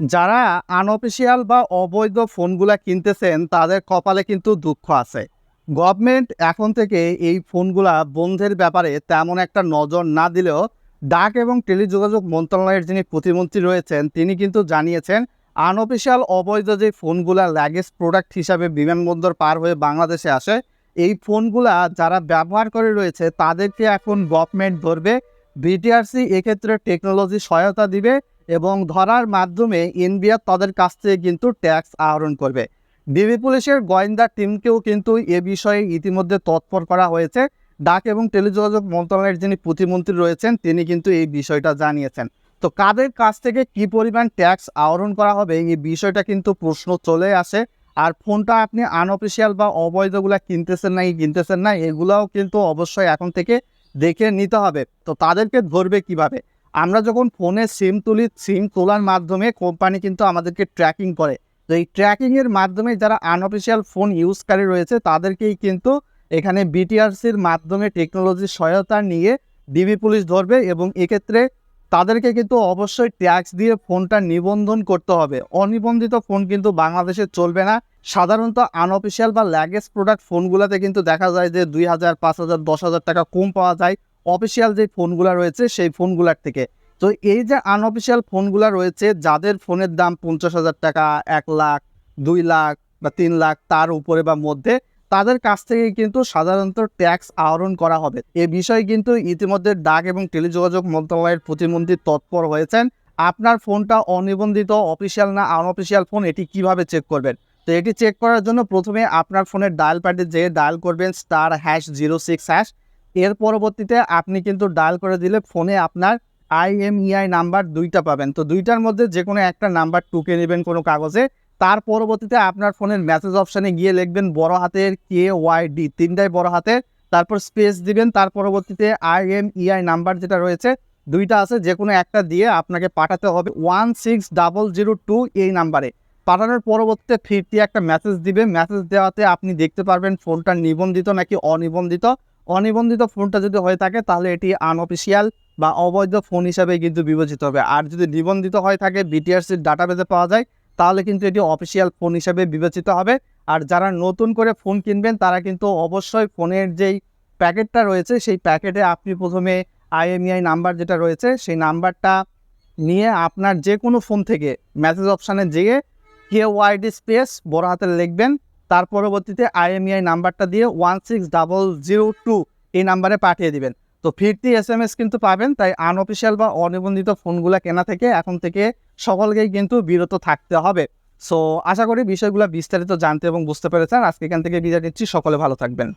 যারা আনঅফিসিয়াল বা অবৈধ ফোনগুলা কিনতেছেন, তাদের কপালে কিন্তু দুঃখ আছে। গভর্নমেন্ট এখন থেকে এই ফোনগুলা বন্ধের ব্যাপারে তেমন একটা নজর না দিলেও ডাক এবং টেলিযোগাযোগ মন্ত্রণালয়ের যিনি প্রতিমন্ত্রী রয়েছেন, তিনি কিন্তু জানিয়েছেন আনঅফিসিয়াল অবৈধ যে ফোনগুলা ল্যাগেজ প্রোডাক্ট হিসাবে বিমানবন্দর পার হয়ে বাংলাদেশে আসে, এই ফোনগুলা যারা ব্যবহার করে রয়েছে, তাদেরকে এখন গভর্নমেন্ট ধরবে। বিটিআরসি এক্ষেত্রে টেকনোলজি সহায়তা দিবে। এবং ধরার মাধ্যমে এনবিআর তাদের কাছ থেকে কিন্তু ট্যাক্স আহরণ করবে। ডিবি পুলিশের গোয়েন্দা টিমকেও কিন্তু এ বিষয়ে ইতিমধ্যে তৎপর করা হয়েছে। ডাক এবং টেলিযোগাযোগ মন্ত্রণালয়ের যিনি প্রতিমন্ত্রী রয়েছেন, তিনি কিন্তু এই বিষয়টা জানিয়েছেন। তো কাদের কাছ থেকে কি পরিমাণ ট্যাক্স আহরণ করা হবে, এই বিষয়টা কিন্তু প্রশ্ন চলে আসে। আর ফোনটা আপনি আনঅফিসিয়াল বা অবৈধগুলা কিনতেছেন না কিনতেছেন না, এগুলাও কিন্তু অবশ্যই এখন থেকে দেখে নিতে হবে। তো তাদেরকে ধরবে কীভাবে? আমরা যখন ফোনে সিম তুলি, সিম তোলার মাধ্যমে কোম্পানি কিন্তু আমাদেরকে ট্র্যাকিং করে। তো এই ট্র্যাকিংয়ের মাধ্যমে যারা আনঅফিসিয়াল ফোন ইউজকারী রয়েছে, তাদেরকেই কিন্তু এখানে বিটিআরসির মাধ্যমে টেকনোলজির সহায়তা নিয়ে ডিবি পুলিশ ধরবে এবং এক্ষেত্রে তাদেরকে কিন্তু অবশ্যই ট্যাক্স দিয়ে ফোনটা নিবন্ধন করতে হবে। অনিবন্ধিত ফোন কিন্তু বাংলাদেশে চলবে না। সাধারণত আনঅফিসিয়াল বা ল্যাগেজ প্রোডাক্ট ফোনগুলোতে কিন্তু দেখা যায় যে দুই হাজার, পাঁচ হাজার, দশ হাজার টাকা কম পাওয়া যায়। অফিসিয়াল যে ফোনগুলো রয়েছে, সেই ফোনগুলোর থেকে। তো এই যে আনঅফিসিয়াল ফোনগুলো রয়েছে, যাদের ফোনের দাম পঞ্চাশ হাজার টাকা, এক লাখ, দুই লাখ বা তিন লাখ, তার উপরে বা মধ্যে, তাদের কাছ থেকে কিন্তু সাধারণত ট্যাক্স আহরণ করা হবে। এ বিষয়ে কিন্তু ইতিমধ্যে ডাক এবং টেলিযোগাযোগ মন্ত্রণালয়ের প্রতিমন্ত্রী তৎপর হয়েছেন। আপনার ফোনটা অনিবন্ধিত অফিসিয়াল না আনঅফিসিয়াল ফোন, এটি কীভাবে চেক করবেন? তো এটি চেক করার জন্য প্রথমে আপনার ফোনের ডায়াল প্যাডে যেয়ে ডায়াল করবেন star hash zero six hash এর পরবর্তীতে আপনি কিন্তু ডায়াল করে দিলে ফোনে আপনার আইএমইআই নাম্বার দুইটা পাবেন। তো দুইটার মধ্যে যে কোনো একটা নাম্বার টুকে নেবেন কোনো কাগজে। তার পরবর্তীতে আপনার ফোনের মেসেজ অপশানে গিয়ে লিখবেন বড় হাতের কে ওয়াই ডি, তিনটাই বড় হাতের। তারপর স্পেস দিবেন, তার পরবর্তীতে আইএমইআই নাম্বার যেটা রয়েছে, দুইটা আছে যে কোনো একটা দিয়ে আপনাকে পাঠাতে হবে one six double zero two এই নাম্বারে পাঠানোর পরবর্তীতে ফিরতি একটা মেসেজ দিবে। মেসেজ দেওয়াতে আপনি দেখতে পারবেন ফোনটা নিবন্ধিত নাকি অনিবন্ধিত। অনিবন্ধিত ফোনটা যদি হয়ে থাকে, তাহলে এটি আনঅফিসিয়াল বা অবৈধ ফোন হিসাবে কিন্তু বিবেচিত হবে। আর যদি নিবন্ধিত হয়ে থাকে বিটিআরসির ডাটাবেজে পাওয়া যায়, তাহলে কিন্তু এটি অফিসিয়াল ফোন হিসাবে বিবেচিত হবে। আর যারা নতুন করে ফোন কিনবেন, তারা কিন্তু অবশ্যই ফোনের যেই প্যাকেটটা রয়েছে, সেই প্যাকেটে আপনি প্রথমে আইএমইআই নাম্বার যেটা রয়েছে, সেই নাম্বারটা নিয়ে আপনার যে কোনো ফোন থেকে মেসেজ অপশানে যেয়ে কে ওয়াইডি স্পেস বড় হাতে লিখবেন। তার পরবর্তীতে আইএমইআই নাম্বারটা দিয়ে one six double zero two এই নাম্বারে পাঠিয়ে দিবেন। তো ফিরতি এস এম এস কিন্তু পাবেন, তাই আনঅফিসিয়াল বা অনিবন্ধিত ফোনগুলো কেনা থেকে এখন থেকে সকলকেই কিন্তু বিরত থাকতে হবে। সো আশা করি বিষয়গুলো বিস্তারিত জানতে এবং বুঝতে পেরেছেন। আজকে এখান থেকে বিদায় নিচ্ছি, সকলে ভালো থাকবেন।